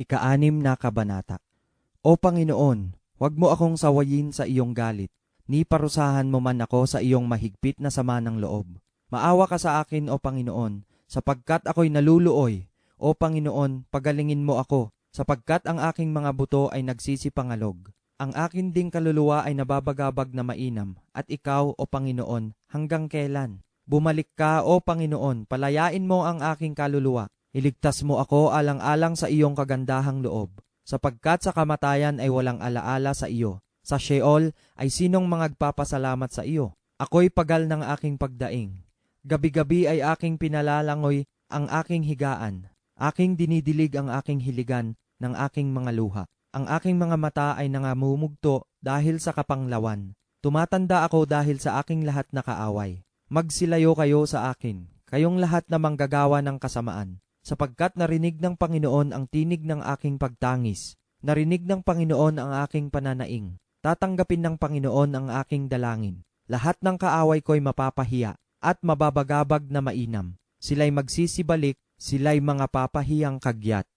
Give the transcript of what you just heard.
Ikaanim na kabanata. O Panginoon, huwag mo akong sawayin sa iyong galit, ni parusahan mo man ako sa iyong mahigpit na sama ng loob. Maawa ka sa akin, O Panginoon, sapagkat ako'y naluluoy. O Panginoon, pagalingin mo ako, sapagkat ang aking mga buto ay nagsisipangalog. Ang akin ding kaluluwa ay nababagabag na mainam, at ikaw, O Panginoon, hanggang kailan? Bumalik ka, O Panginoon, palayain mo ang aking kaluluwa. Iligtas mo ako alang-alang sa iyong kagandahang loob, sapagkat sa kamatayan ay walang alaala sa iyo. Sa Sheol ay sinong magpapasalamat sa iyo? Ako'y pagal ng aking pagdaing. Gabi-gabi ay aking pinalalangoy ang aking higaan. Aking dinidilig ang aking hiligan ng aking mga luha. Ang aking mga mata ay nangamumugto dahil sa kapanglawan. Tumatanda ako dahil sa aking lahat na kaaway. Magsilayo kayo sa akin, kayong lahat na manggagawa ng kasamaan sapagkat narinig ng Panginoon ang tinig ng aking pagtangis, narinig ng Panginoon ang aking pananaing, tatanggapin ng Panginoon ang aking dalangin. Lahat ng kaaway ko'y mapapahiya at mababagabag na mainam. Sila'y magsisibalik, sila'y mga papahiyang kagyat.